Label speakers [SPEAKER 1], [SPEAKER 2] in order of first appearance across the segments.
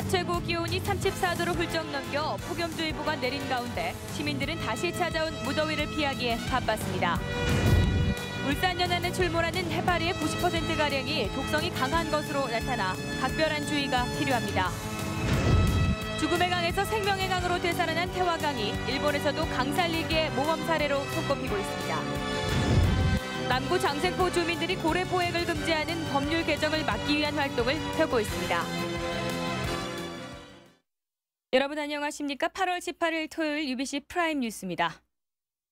[SPEAKER 1] 낮 최고 기온이 34도로 훌쩍 넘겨 폭염주의보가 내린 가운데 시민들은 다시 찾아온 무더위를 피하기에 바빴습니다. 울산 연안에 출몰하는 해파리의 90%가량이 독성이 강한 것으로 나타나 각별한 주의가 필요합니다. 죽음의 강에서 생명의 강으로 되살아난 태화강이 일본에서도 강 살리기의 모범 사례로 손꼽히고 있습니다. 남구 장생포 주민들이 고래 포획을 금지하는 법률 개정을 막기 위한 활동을 펴고 있습니다. 여러분 안녕하십니까? 8월 18일 토요일 UBC 프라임 뉴스입니다.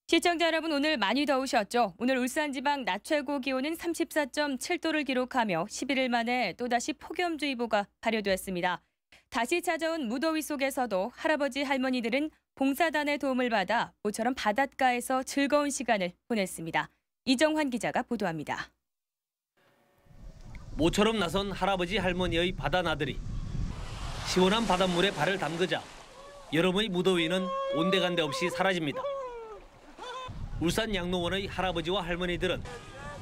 [SPEAKER 1] 시청자 여러분 오늘 많이 더우셨죠? 오늘 울산 지방 낮 최고 기온은 34.7도를 기록하며 11일 만에 또다시 폭염주의보가 발효되었습니다. 다시 찾아온 무더위 속에서도 할아버지 할머니들은 봉사단의 도움을 받아 모처럼 바닷가에서 즐거운 시간을 보냈습니다. 이정환 기자가 보도합니다.
[SPEAKER 2] 모처럼 나선 할아버지 할머니의 바다 나들이 시원한 바닷물에 발을 담그자 여름의 무더위는 온데간데 없이 사라집니다. 울산 양로원의 할아버지와 할머니들은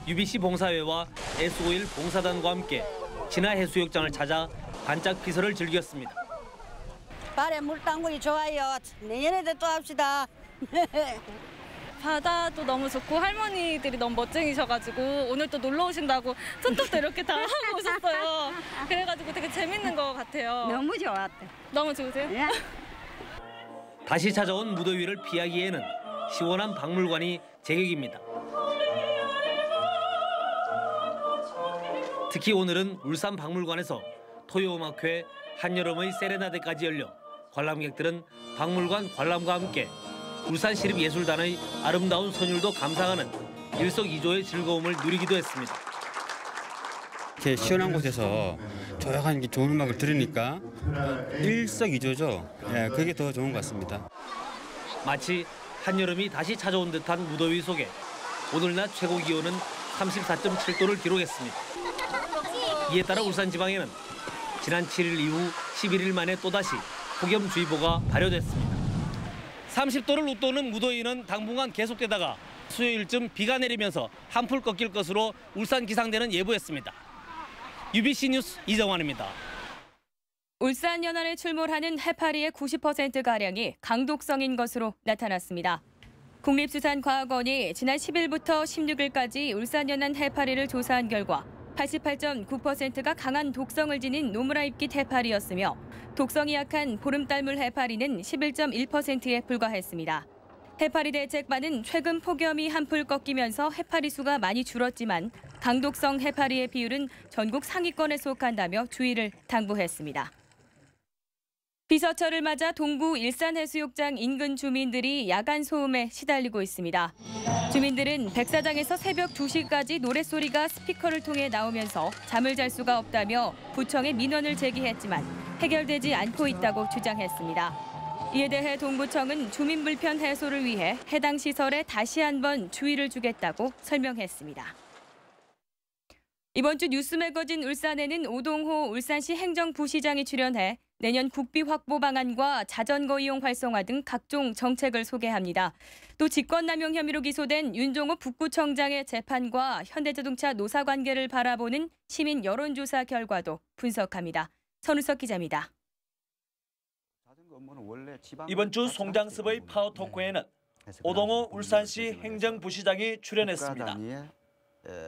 [SPEAKER 2] UBC 봉사회와 S5일 봉사단과 함께 진화 해수욕장을 찾아 반짝 피서를 즐겼습니다.
[SPEAKER 3] 발에 물 담그기 좋아요. 내년에도 또 합시다.
[SPEAKER 4] 바다도 너무 좋고 할머니들이 너무 멋쟁이셔가지고 오늘 또 놀러 오신다고 손톱도 이렇게 다 하고 오셨어요. 그래가지고 되게 재밌는 것 같아요.
[SPEAKER 3] 너무 좋았다.
[SPEAKER 4] 너무 좋으세요?
[SPEAKER 3] 예?
[SPEAKER 2] 다시 찾아온 무더위를 피하기에는 시원한 박물관이 제격입니다. 특히 오늘은 울산 박물관에서 토요음악회 한여름의 세레나데까지 열려 관람객들은 박물관 관람과 함께 울산시립예술단의 아름다운 선율도 감상하는 일석이조의 즐거움을 누리기도 했습니다.
[SPEAKER 5] 이렇게 시원한 곳에서 조용한 게 좋은 음악을 들으니까 일석이조죠. 예, 그게 더 좋은 것 같습니다.
[SPEAKER 2] 마치 한여름이 다시 찾아온 듯한 무더위 속에 오늘 낮 최고 기온은 34.7도를 기록했습니다. 이에 따라 울산 지방에는 지난 7일 이후 11일 만에 또다시 폭염주의보가 발효됐습니다. 30도를 웃도는 무더위는 당분간 계속되다가 수요일쯤 비가 내리면서 한풀 꺾일 것으로 울산 기상대는 예보했습니다. UBC 뉴스 이정환입니다.
[SPEAKER 1] 울산 연안에 출몰하는 해파리의 90%가량이 강독성인 것으로 나타났습니다. 국립수산과학원이 지난 10일부터 16일까지 울산 연안 해파리를 조사한 결과 88.9%가 강한 독성을 지닌 노무라입깃 해파리였으며 독성이 약한 보름달물 해파리는 11.1%에 불과했습니다. 해파리 대책반은 최근 폭염이 한풀 꺾이면서 해파리 수가 많이 줄었지만 강독성 해파리의 비율은 전국 상위권에 속한다며 주의를 당부했습니다. 비서철을 맞아 동구 일산해수욕장 인근 주민들이 야간 소음에 시달리고 있습니다. 주민들은 백사장에서 새벽 2시까지 노랫소리가 스피커를 통해 나오면서 잠을 잘 수가 없다며 구청에 민원을 제기했지만 해결되지 않고 있다고 주장했습니다. 이에 대해 동구청은 주민 불편 해소를 위해 해당 시설에 다시 한번 주의를 주겠다고 설명했습니다. 이번 주 뉴스 매거진 울산에는 오동호 울산시 행정부시장이 출연해 내년 국비 확보 방안과 자전거 이용 활성화 등 각종 정책을 소개합니다. 또 직권남용 혐의로 기소된 윤종호 북구청장의 재판과 현대자동차 노사 관계를 바라보는 시민 여론조사 결과도 분석합니다. 선우석 기자입니다.
[SPEAKER 6] 이번 주 송장섭의 파워토크에는 오동호 울산시 행정부시장이 출연했습니다.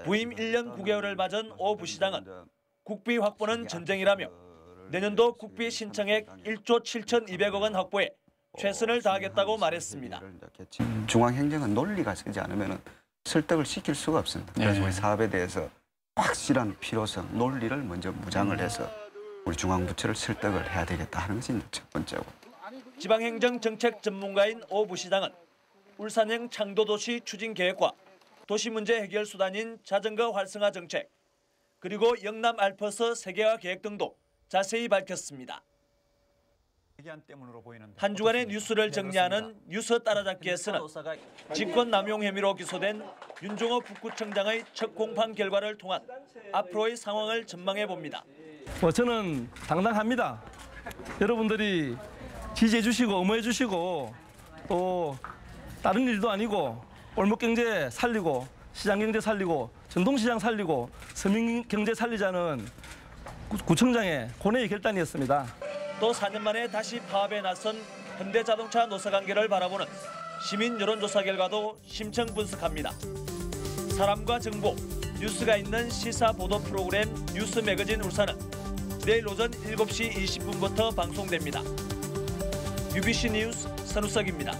[SPEAKER 6] 부임 1년 9개월을 맞은 오 부시장은 국비 확보는 전쟁이라며 내년도 국비 신청액 1조 7,200억 원 확보에 최선을 다하겠다고 말했습니다.
[SPEAKER 7] 중앙행정은 논리가 서지 않으면 설득을 시킬 수가 없습니다. 그래서 우리 사업에 대해서 확실한 필요성, 논리를 먼저 무장을 해서 우리 중앙부처를 설득을 해야 되겠다 하는 것이 첫 번째고.
[SPEAKER 6] 지방행정 정책 전문가인 오 부시장은 울산행 창도도시 추진 계획과 도시 문제 해결 수단인 자전거 활성화 정책, 그리고 영남 알퍼스 세계화 계획 등도 자세히 밝혔습니다. 한 주간의 뉴스를 정리하는 뉴스 따라잡기에서는 직권 남용 혐의로 기소된 윤종호 북구청장의 첫 공판 결과를 통한 앞으로의 상황을 전망해 봅니다.
[SPEAKER 8] 뭐 저는 당당합니다. 여러분들이 지지해 주시고 응원해 주시고 또 다른 일도 아니고 골목 경제 살리고 시장 경제 살리고 전통시장 살리고 서민 경제 살리자는 구청장의 고뇌의 결단이었습니다.
[SPEAKER 6] 또 4년 만에 다시 파업에 나선 현대자동차 노사관계를 바라보는 시민 여론조사 결과도 심층 분석합니다. 사람과 정보, 뉴스가 있는 시사 보도 프로그램 뉴스 매거진 울산은 내일 오전 7시 20분부터 방송됩니다. UBC 뉴스 선우석입니다.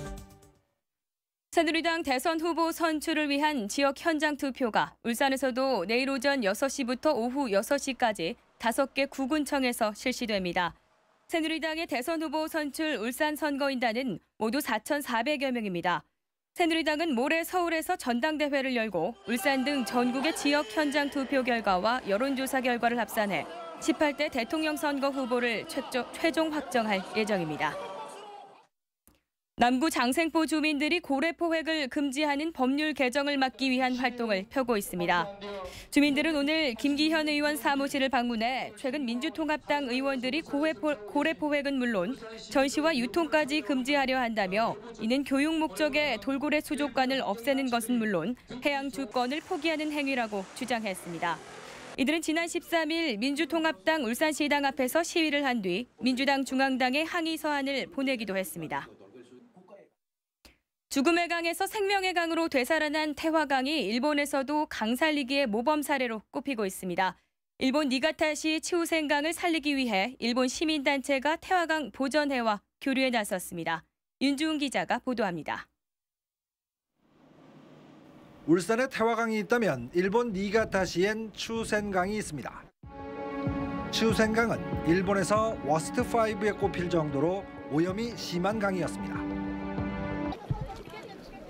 [SPEAKER 1] 새누리당 대선 후보 선출을 위한 지역 현장 투표가 울산에서도 내일 오전 6시부터 오후 6시까지 5개 구군청에서 실시됩니다. 새누리당의 대선 후보 선출 울산 선거인단은 모두 4,400여 명입니다. 새누리당은 모레 서울에서 전당대회를 열고 울산 등 전국의 지역 현장 투표 결과와 여론조사 결과를 합산해 18대 대통령 선거 후보를 최종 확정할 예정입니다. 남구 장생포 주민들이 고래 포획을 금지하는 법률 개정을 막기 위한 활동을 펴고 있습니다. 주민들은 오늘 김기현 의원 사무실을 방문해 최근 민주통합당 의원들이 고래 포획은 물론 전시와 유통까지 금지하려 한다며 이는 교육 목적의 돌고래 수족관을 없애는 것은 물론 해양 주권을 포기하는 행위라고 주장했습니다. 이들은 지난 13일 민주통합당 울산시당 앞에서 시위를 한 뒤 민주당 중앙당에 항의 서한을 보내기도 했습니다. 죽음의 강에서 생명의 강으로 되살아난 태화강이 일본에서도 강 살리기의 모범 사례로 꼽히고 있습니다. 일본 니가타시 치우생강을 살리기 위해 일본 시민단체가 태화강 보전해와 교류에 나섰습니다. 윤주은 기자가 보도합니다.
[SPEAKER 9] 울산에 태화강이 있다면 일본 니가타시엔 추센강이 있습니다. 추센강은 일본에서 워스트 5에 꼽힐 정도로 오염이 심한 강이었습니다.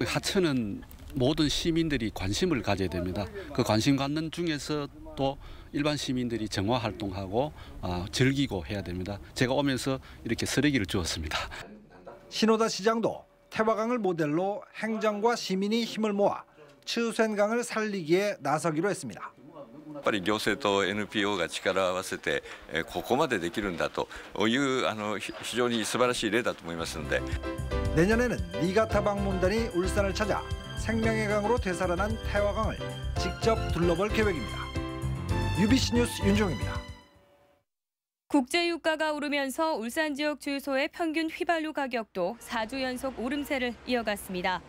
[SPEAKER 10] 하천은 모든 시민들이 관심을 가져야 됩니다. 그 관심 갖는 중에서 또 일반 시민들이 정화 활동하고 어, 즐기고 해야 됩니다. 제가 오면서 이렇게 쓰레기를 주었습니다.
[SPEAKER 9] 신호다 시장도 태화강을 모델로 행정과 시민이 힘을 모아 추센강을 살리기에 나서기로 했습니다.
[SPEAKER 11] やっぱり行政と NPO が力を合わせてここまでできるんだというあの非常に素晴らしい例だと思いますので
[SPEAKER 9] 내년에는 니가타 방문단이 울산을 찾아 생명의 강으로 되살아난 태화강을 직접 둘러볼 계획입니다. UBC 뉴스 윤종입니다.
[SPEAKER 1] 국제 유가가 오르면서 울산 지역 주유소의 평균 휘발유 가격도 4주 연속 오름세를 이어갔습니다.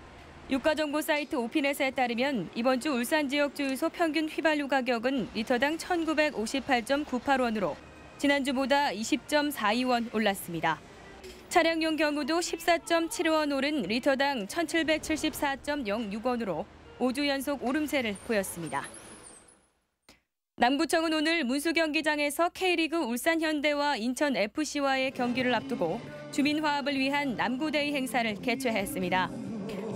[SPEAKER 1] 유가 정보 사이트 오피넷에 따르면 이번 주 울산 지역 주유소 평균 휘발유 가격은 리터당 1,958.98원으로 지난주보다 20.42원 올랐습니다. 차량용 경우도 14.75원 오른 리터당 1,774.06원으로 5주 연속 오름세를 보였습니다. 남구청은 오늘 문수 경기장에서 K리그 울산 현대와 인천 FC와의 경기를 앞두고 주민 화합을 위한 남구데이 행사를 개최했습니다.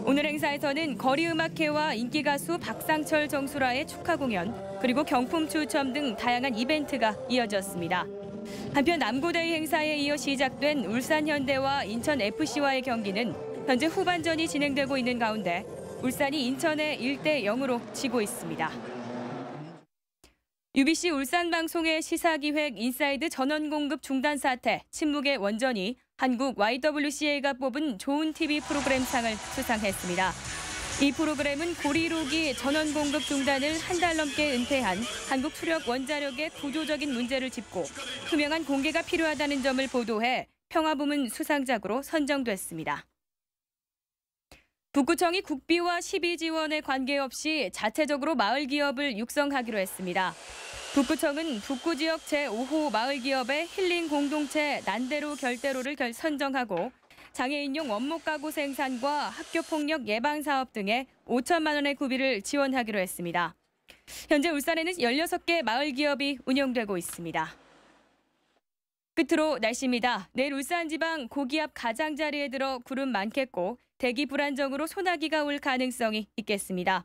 [SPEAKER 1] 오늘 행사에서는 거리음악회와 인기 가수 박상철 정수라의 축하 공연, 그리고 경품 추첨 등 다양한 이벤트가 이어졌습니다. 한편 남고대회 행사에 이어 시작된 울산 현대와 인천 FC와의 경기는 현재 후반전이 진행되고 있는 가운데 울산이 인천에 1대 0으로 지고 있습니다. UBC 울산 방송의 시사기획 인사이드 전원 공급 중단 사태 침묵의 원전이 한국 YWCA가 뽑은 좋은 TV 프로그램 상을 수상했습니다. 이 프로그램은 고리로기 전원 공급 중단을 한 달 넘게 은폐한 한국 수력 원자력의 구조적인 문제를 짚고 투명한 공개가 필요하다는 점을 보도해 평화부문 수상작으로 선정됐습니다. 북구청이 국비와 시비 지원에 관계없이 자체적으로 마을 기업을 육성하기로 했습니다. 북구청은 북구 지역 제5호 마을 기업의 힐링 공동체 난대로 결대로를 선정하고 장애인용 원목 가구 생산과 학교 폭력 예방 사업 등에 5천만 원의 구비를 지원하기로 했습니다. 현재 울산에는 16개 마을 기업이 운영되고 있습니다. 끝으로 날씨입니다. 내일 울산 지방 고기압 가장자리에 들어 구름 많겠고 대기 불안정으로 소나기가 올 가능성이 있겠습니다.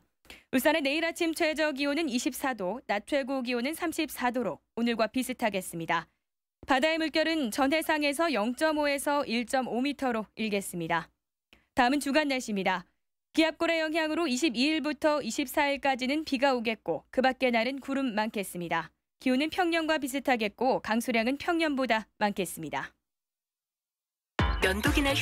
[SPEAKER 1] 울산의 내일 아침 최저 기온은 24도, 낮 최고 기온은 34도로 오늘과 비슷하겠습니다. 바다의 물결은 전 해상에서 0.5에서 1.5m로 일겠습니다. 다음은 주간 날씨입니다. 기압골의 영향으로 22일부터 24일까지는 비가 오겠고 그 밖의 날은 구름 많겠습니다. 기온은 평년과 비슷하겠고 강수량은 평년보다 많겠습니다.
[SPEAKER 12] 면도기나